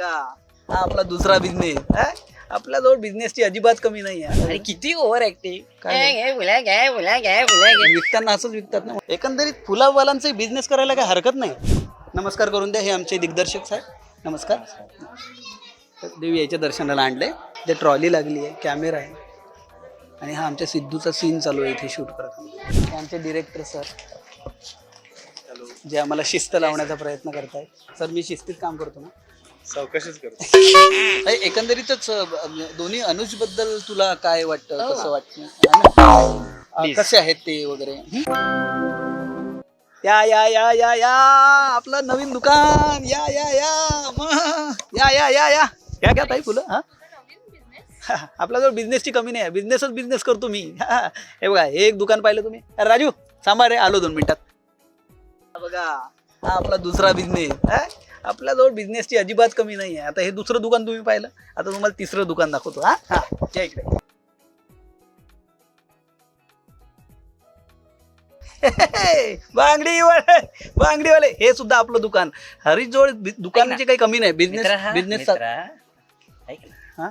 बघा. हा आपला दुसरा बिझनेस आपल्याजवळ बिझनेसची अजिबात कमी नाही आहे आणि किती ओव्हर ऍक्टिंग काय फुला फुला फुला विकताना असंच विकतात ना. एकंदरीत फुलावालांचा बिझनेस करायला काय हरकत नाही. नमस्कार करून द्या हे आमचे दिग्दर्शक साहेब. नमस्कार. तर देवी याच्या दर्शनाला आणले. ते ट्रॉली लागली आहे कॅमेरा आहे. आणि हा आमच्या सिद्धूचा सीन चालू आहे इथे शूट करताना. हे आमचे डिरेक्टर सर जे आम्हाला शिस्त लावण्याचा प्रयत्न करतायत. सर मी शिस्तीत काम करतो ना. चौकशीच करतो. एकंदरीतच अ, दोन्ही अनुजबद्दल तुला काय वाटतं कसं वाटतं? अ, कसे आहेत ते वगैरे? हं? या या या या या. आपलं नवीन दुकान. या या या. मग. या या या या. घ्या घ्या ताई फुलं हा. आपल्याजवळ बिझनेसची कमी नाही आहे. बिझनेसच बिझनेस करतो मी. हा. हे बघा हे एक दुकान पाहिलं तुम्ही. अरे राजू सांभाळ रे आलो दोन मिनिटात. हा बघा. हा आपला दुसरा बिझनेस आपल्याजवळ बिझनेसची अजिबात कमी नाही आहे आता हे दुसरं दुकान तुम्ही पाहिलं. आता तुम्हाला तिसरं दुकान दाखवतो हा? हा या इकडे. बांगडीवाले बांगडीवाले हे सुद्धा आपलं दुकान. हरीजवळ दुकानाची काही कमी नाही बिझनेस बिझनेस हा?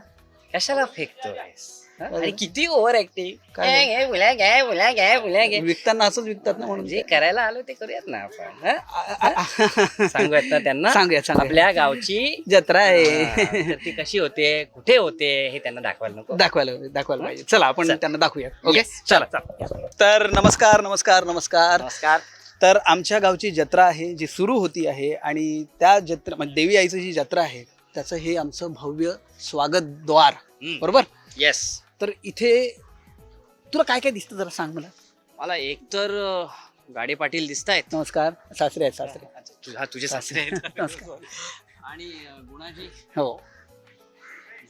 कशाला फेकतोयस? हा? आणि किती ओव्हर ऍक्टिंग काय? घे फुला घे फुला घे फुला घे विकताना असंच विकतात ना म्हणून. जे करायला आलो ते करूयात ना आपण हा? सांगूयात ना त्यांना. सांगूया सांगूया आपल्या गावची जत्रा आहे. हा, तर ती कशी होते कुठे होते हे त्यांना दाखवायला नको. दाखवायला दाखवायला पाहिजे. चला आपण त्यांना दाखवूया ओके Yes, चला चला. तर नमस्कार नमस्कार नमस्कार. नमस्कार. तर आमच्या गावची जत्रा आहे जी सुरू होती आहे आणि त्या जत्रा म्हणजे देवी आईचं जी जत्रा आहे त्याचं हे आमचं भव्य स्वागत द्वार हम्म. बरोबर? येस तर इथे तुला काय काय दिसतं जरा सांग मला. मला एक तर गाडे पाटील दिसत आहेत नमस्कार. सासरे आहेत सासरे तुझा तुझे सासरे आहेत. नमस्कार. आणि अं, गुणाजी. हो.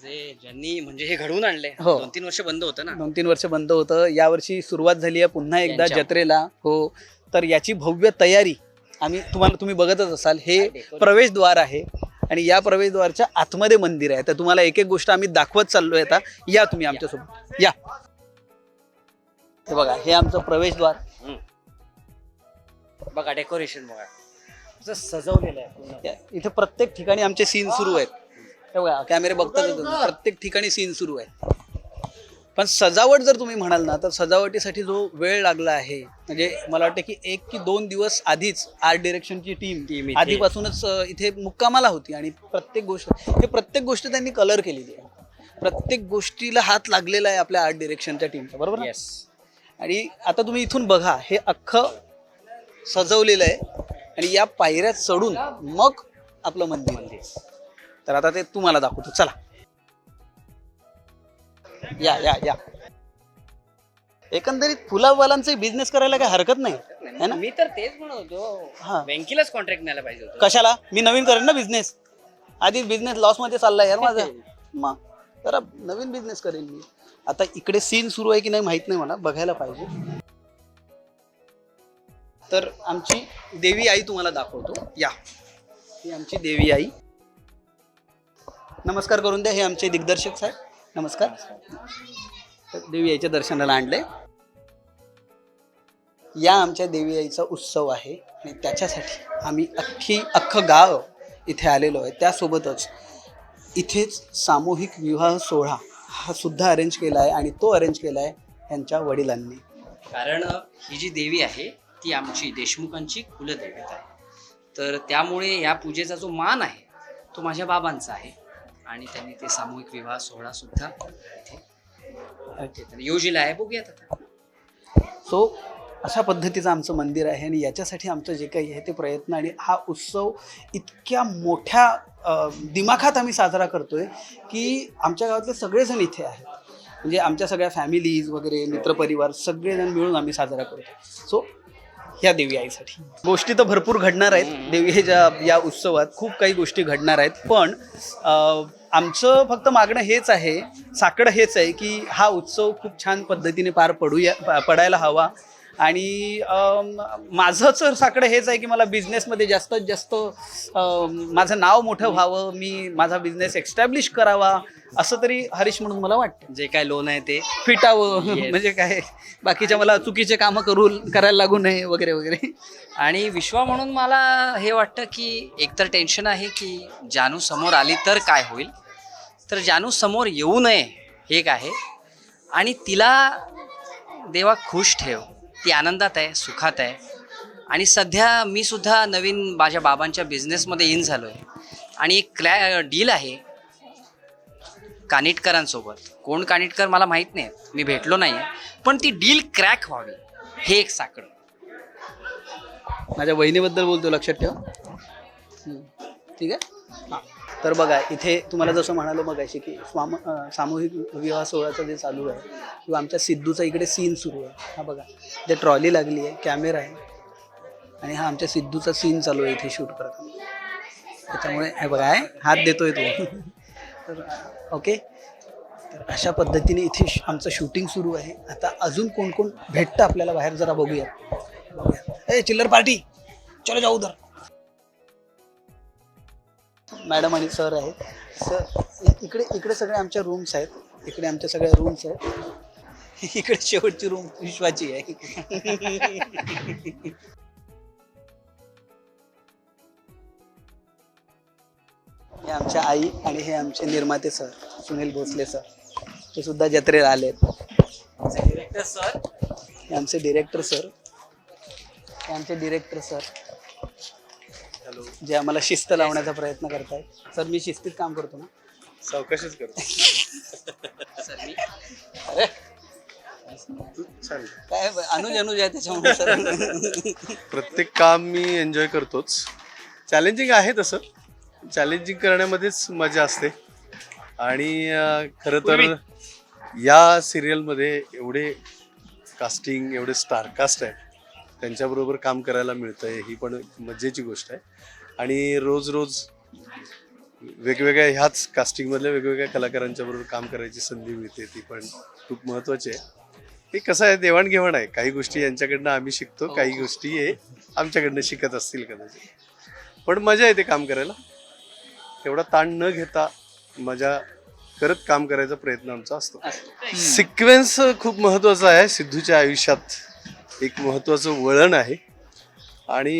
जे ज्यांनी म्हणजे हे घडवून आणले हो. दोन तीन वर्ष बंद होतं ना? दोन तीन वर्ष बंद होतं. यावर्षी सुरुवात झाली आहे पुन्हा एकदा जत्रेला. हो. तर याची भव्य तयारी आम्ही तुम्हाला तुम्ही बघतच असाल. हे डेकोरेशन. प्रवेशद्वार आहे. आणि या प्रवेशद्वारच्या आतमध्ये मंदिर आहे. तर तुम्हाला एक एक गोष्ट आम्ही दाखवत चाललोय आता. या तुम्ही आमच्यासोबत. या. हे बघा हे आमचं प्रवेशद्वार. बघा डेकोरेशन बघा. सजवलेलं आहे इथे प्रत्येक ठिकाणी आमचे सीन सुरू आहेत. हे बघा कॅमेरे बघतात प्रत्येक ठिकाणी सीन सुरू आहे पण सजावट जर तुम्ही म्हणाल ना तर सजावटीसाठी जो वेळ लागला आहे म्हणजे मला वाटतं की एक की दोन दिवस आधीच आर्ट डिरेक्शनची टीम. आधीपासूनच इथे मुक्कामाला होती आणि प्रत्येक गोष्ट हे प्रत्येक गोष्ट त्यांनी कलर केलेली आहे. प्रत्येक गोष्टीला हात लागलेला आहे आपल्या आर्ट डिरेक्शनच्या टीमचा बरोबर? येस आणि आता तुम्ही इथून बघा हे अख्खं सजवलेलं आहे आणि या पायऱ्या चढून मग आपलं मंदिर. तर आता ते तुम्हाला दाखवतो. चला. या या या. एकंदरीत फुलावालांचा बिझनेस करायला काय हरकत नाही है ना? मी तर तेच म्हणतो हा. बँकेलाच कॉन्ट्रॅक्ट न्यायला पाहिजे होतं. कशाला? मी नवीन करेन ना बिझनेस आधी बिझनेस लॉसमध्ये चाललाय यार माझा. मग जरा नवीन बिझनेस करेन मी. आता इकडे सीन सुरू आहे की नाही माहीत नाही मला बघायला पाहिजे. तर आमची देवी आई तुम्हाला दाखवतो. या. ही आमची देवी आई. नमस्कार करून द्या हे आमचे दिग्दर्शक साहेब. नमस्कार. तर देवी आईच्या दर्शनाला आणले. या आमच्या देवी आईचा उत्सव आहे आणि त्याच्यासाठी आम्ही अख्खी अख्खं गाव इथे आलेलो आहे. त्यासोबतच इथेच सामूहिक विवाह सोहळा हा सुद्धा अरेंज केला आहे आणि तो अरेंज केला आहे यांच्या वडिलांनी. कारण ही जी देवी आहे ती आमची देशमुखांची कुलदैवत आहे. तर त्यामुळे या पूजेचा जो मान आहे तो माझ्या बाबांचा आहे. आणि त्यांनी ते सामूहिक विवाह सोहळा सुद्धा इथे योजिला आहे बघूयात आता. सो अशा पद्धतीचं आमचं मंदिर आहे आणि याच्यासाठी आमचं जे काही आहे ते प्रयत्न आणि हा उत्सव इतक्या मोठ्या दिमाखात आम्ही साजरा करतोय की आमच्या गावातले सगळेजण इथे आहेत. म्हणजे आमच्या सगळ्या फॅमिलीज वगैरे मित्रपरिवार सगळेजण मिळून आम्ही साजरा करतो सो ह्या देवी आईसाठी. गोष्टी तर भरपूर घडणार आहेत. देवीच्या या उत्सवात खूप काही गोष्टी घडणार आहेत. पण आमचं फक्त मागणं हेच आहे साकडं हेच आहे की हा उत्सव खूप छान पद्धतीने पार पडूया पडायला हवा. आणि माझं तर साकडं हेच आहे की मला बिझनेसमध्ये जास्तीत जास्त माझं नाव मोठं व्हावं मी माझा बिझनेस एक्स्टॅब्लिश करावा असं तरी हरीश म्हणून मला वाटतं. जे काय लोन आहे ते. फिटावं. म्हणजे काय बाकीच्या मला चुकीचे कामं करू करायला लागू नये वगैरे वगैरे. आणि विश्वा म्हणून मला हे वाटतं की एकतर टेन्शन आहे की जानू समोर आली तर काय होईल? तर जानू समोर येऊ नये हे एक आहे. आणि तिला देवा खुश ठेव. ती आनंदात आहे सुखात आहे. आणि सध्या मी सुद्धा नवीन माझ्या बाबांच्या बिझनेसमध्ये इन झालो आहे आणि एक क्लॅ डील आहे कानिटकरांसोबत. कोण कानिटकर मला माहीत नाही मी भेटलो नाही आहे पण ती डील क्रॅक व्हावी हे एक साकडं. माझ्या बहिणीबद्दल बोलतो लक्षात ठेव. ठीक आहे? हां. तर बघा इथे तुम्हाला जसं म्हणालो बघायची की स्वाम सामूहिक विवाह सोहळ्याचं जे चालू आहे किंवा आमच्या सिद्धूचा इकडे सीन सुरू आहे. हा बघा ते ट्रॉली लागली आहे कॅमेरा आहे. आणि हा आमच्या सिद्धूचा सीन चालू आहे इथे शूट करताना. त्याच्यामुळे हे बघा आहे हात देतोय तो. तर ओके तर अशा पद्धतीने इथे श- आमचं शूटिंग सुरू आहे. आता अजून कोण कोण भेटतं आपल्याला बाहेर जरा बघूया. बघूया. ए चिल्लर पार्टी! चलो जाऊ उधर. मॅडम आणि सर आहेत. सर इकडे इकडे सगळे आमच्या रूम्स आहेत. इकडे आमच्या सगळ्या रूम्स आहेत. इकडे शेवटची रूम विश्वाची आहे. हे आमच्या आई आणि हे आमचे निर्माते सर सुनील भोसले सर. ते सुद्धा जत्रेला आलेत. Director sir. हे आमचे डिरेक्टर सर. हे आमचे डिरेक्टर सर. हॅलो जे आम्हाला शिस्त लावण्याचा प्रयत्न करतायत. सर मी शिस्तीत काम करतो ना? सावकाशच करतो. सर मी अरे. तू छान काय अनुज अनुज आहे त्याच्यामुळे सर. प्रत्येक काम मी एन्जॉय करतोच. चॅलेंजिंग आहे तसं. चॅलेंजिंग करण्यामध्येच मजा असते. आणि अं, खरं तर या सिरियलमध्ये एवढे कास्टिंग एवढे स्टारकास्ट आहे त्यांच्याबरोबर काम करायला मिळतंय ही पण मजेची गोष्ट आहे. आणि रोज रोज वेगवेगळ्या ह्याच कास्टिंगमधल्या वेगवेगळ्या कलाकारांच्या बरोबर काम करायची संधी मिळते ती पण खूप महत्त्वाची आहे. हे कसं आहे देवाणघेवाण आहे. काही गोष्टी यांच्याकडनं आम्ही शिकतो काही गोष्टी हे आमच्याकडनं शिकत असतील कदाचित. पण मजा येते काम करायला. तेवढा ताण न घेता मजा करत काम करायचा प्रयत्न आमचा असतो. सिक्वेन्स खूप महत्त्वाचा आहे सिद्धूच्या आयुष्यात. एक महत्वाचं वळण आहे. आणि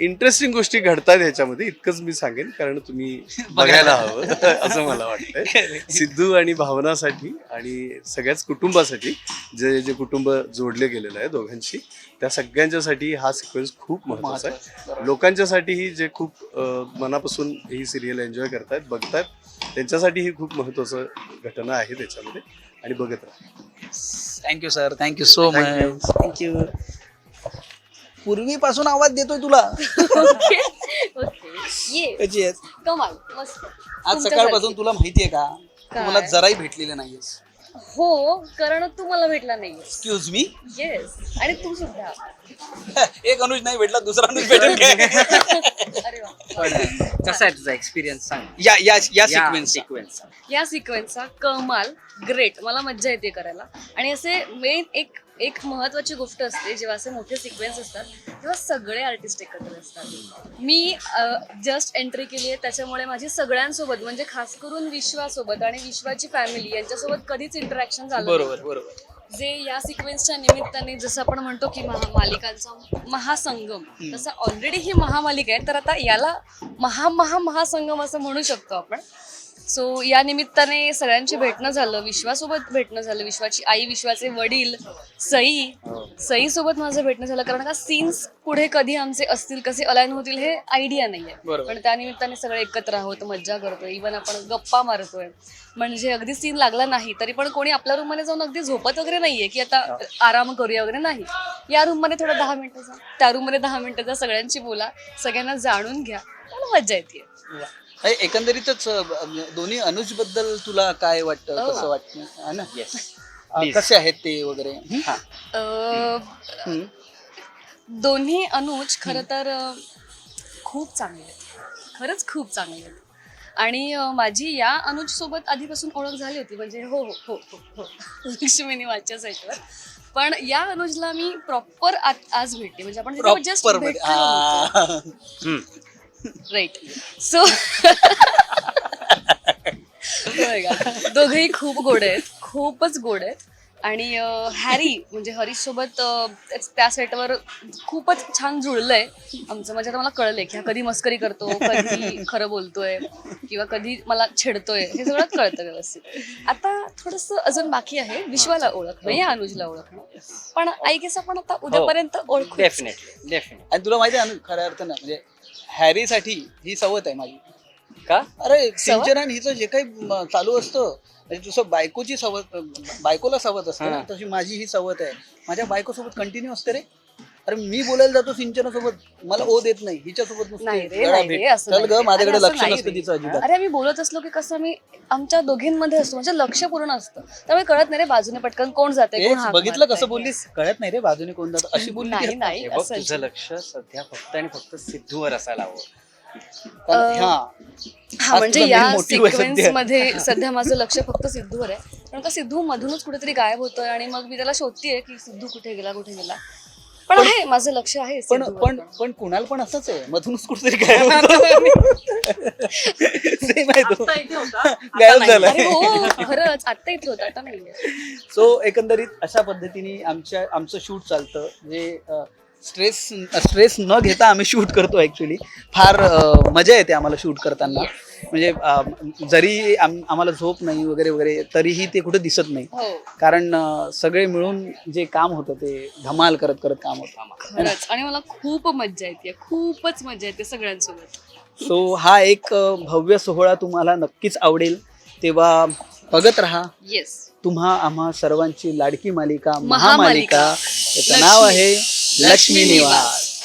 इंटरेस्टिंग गोष्टी घडतात ह्याच्यामध्ये इतकंच मी सांगेन कारण तुम्ही बघायला हवं. असं मला वाटतंय. सिद्धू आणि भावनासाठी आणि सगळ्याच कुटुंबासाठी जे जे कुटुंब जोडले गेलेलं आहे दोघांशी त्या सगळ्यांच्यासाठी हा सिक्वेन्स खूप महत्त्वाचा आहे. लोकांच्यासाठीही जे खूप मनापासून ही सिरियल एन्जॉय करतायत बघतायत त्यांच्यासाठी ही खूप महत्वाचं घटना आहे त्याच्यामध्ये. आणि बघत राहा. Thank you sir thank you so much thank you पूर्वीपासून आवाज देतोय तुला. ओके ओके ये कशी आहेस? कमाल. मस्त. आज सकाळपासून तुला माहितीये का? तू काय? मला जराही भेटलेले नाहीयेस हो कारण तू मला भेटला नाही एक्सक्यूज मी येस आणि तू सुद्धा. एक अनुज नाही भेटला दुसरा अनुज भेटेल काय अरे वा. कसा आहे तुझा एक्सपिरियन्स सांग. या या या सिक्वेन्स सिक्वेन्स या सिक्वेन्सचा कमाल ग्रेट मला मज्जा येते करायला. आणि असे मेन एक एक महत्वाची गोष्ट असते जेव्हा असे मोठे सिक्वेन्स असतात तेव्हा सगळे आर्टिस्ट एकत्र असतात. मी जस्ट एंट्री केली आहे त्याच्यामुळे माझी सगळ्यांसोबत म्हणजे खास करून विश्वासोबत आणि विश्वाची फॅमिली यांच्यासोबत कधीच इंटरॅक्शन झालं. बरोबर बरोबर. जे या सिक्वेन्सच्या निमित्ताने जसं आपण म्हणतो की महामालिकांचा महासंगम तसं ऑलरेडी ही महामालिका आहे तर आता याला महा महा महासंगम असं म्हणू शकतो आपण. सो या निमित्ताने सगळ्यांची भेटणं झालं विश्वासोबत भेटणं झालं विश्वाची आई विश्वाचे वडील सई सई सोबत माझं भेटणं झालं कारण का सीन्स पुढे कधी आमचे असतील कसे अलाईन होतील हे आयडिया नाहीये. पण त्या निमित्ताने सगळे एकत्र आहोत मज्जा करतोय इवन आपण गप्पा मारतोय. म्हणजे अगदी सीन लागला नाही तरी पण कोणी आपल्या रूममध्ये जाऊन अगदी झोपत वगैरे नाहीये की आता आराम करूया वगैरे नाही. या रूममध्ये थोडं दहा मिनिटं जा. त्या रूममध्ये दहा मिनिटं जा सगळ्यांची बोला सगळ्यांना जाणून घ्या. मला मज्जा येते हे एकंदरीतच अं, दोन्ही अनुजबद्दल तुला काय वाटतं हो. कसं वाटतं? है ना? येस अं, कसे आहेत ते वगैरे? हं? हं. दोन्ही अनुज खरं तर अ, खूप चांगले आहेत. खरंच खूप चांगले आहेत. आणि अ, माझी या अनुज सोबत आधीपासून ओळख झाली होती म्हणजे हो हो हो हो हो. लक्ष्मीनी वाच्या साईटवर. पण या अनुजला मी प्रॉपर आज भेटते. म्हणजे आपण जस्ट हा. राईट सो दोघेही खूप गोड आहेत. खूपच गोड आहेत. आणि हॅरी म्हणजे हरीश सोबत त्या सेटवर खूपच छान जुळलंय. आमचं म्हणजे आता मला कळलंय की हा कधी मस्करी करतो कधी खरं बोलतोय किंवा कधी मला छेडतोय. हे सगळं कळतं व्यवस्थित. आता थोडस अजून बाकी आहे. विश्वाला ओळखणं या अनुजला ओळखणं. पण आय गेस आपण आता उद्यापर्यंत ओळखू डेफिनेटली डेफिनेटली आणि तुला माहिती आहे खऱ्या अर्थानं म्हणजे हॅरीसाठी ही सवत आहे माझी. का? अरे सिंचन आणि हिचं जे काही म, चालू असतं म्हणजे जसं बायकोची सवत बायकोला सवत असते ना. तशी माझी ही सवत आहे. माझ्या बायकोसोबत कंटिन्यू असते रे. अरे मी बोलायला जातो सिंचनासोबत मला ओ देत नाही हिच्यासोबत नुसतं नाही रे गळा नाही भेट. रे असं चल नाही ग रे. माझ्याकडे अरे असं लक्ष नाही नसतं रे. तिचं अजिबात अरे आम्ही बोलत असलो की कसं मी आमच्या दोघींमध्ये असतो म्हणजे लक्ष पूर्ण असतं त्यामुळे कळत नाही रे बाजूने पटकन कोण जाते तेच कोण हाक बघितलं मारतंय. कसं बोललीस कळत नाही रे बाजूने कोण जातं अशी बोलली नाही ती. नाही हे बघ असं तुझं लक्ष सध्या फक्त आणि फक्त सिद्धूवर असायला हवं कारण- हा हा आज म्हणजे या main motive आहे सिक्वेन्स सध्या. मध्ये सध्या माझं लक्ष फक्त सिद्धूवर आहे कारण का सिद्धू मधूनच कुठेतरी गायब होतोय आणि मग मी त्याला शोधतीये की सिद्धू कुठे गेला कुठे गेला पण आहे माझं लक्ष आहे पण पण पण कुणाल पण असंच आहे. मधूनच कुठेतरी गायब सेम आहे तो. गायब झाला अरे हो खरंच. आता इथे होता आता नाही सो एकंदरीत अशा पद्धतीने आमच्या आमचं शूट चालतं. जे स्ट्रेस स्ट्रेस न घेता आम्ही शूट करतो ॲक्च्युली फार मजा येते आम्हाला शूट करताना. म्हणजे जरी आम- आम्हाला झोप नाही वगैरे वगैरे तरीही ते कुठे दिसत नाही. हो. कारण सगळे मिळून जे काम होतं ते धमाल करत करत काम होतं. आणि मला खूप मज्जा येते. खूपच मज्जा येते सगळ्यांसोबत. सो हा एक भव्य सोहळा तुम्हाला नक्कीच आवडेल. तेव्हा बघत राहा. येस तुम्हा आम्हा सर्वांची लाडकी मालिका महामालिका. महामालिका. त्याचं नाव आहे लक्ष्मी निवास.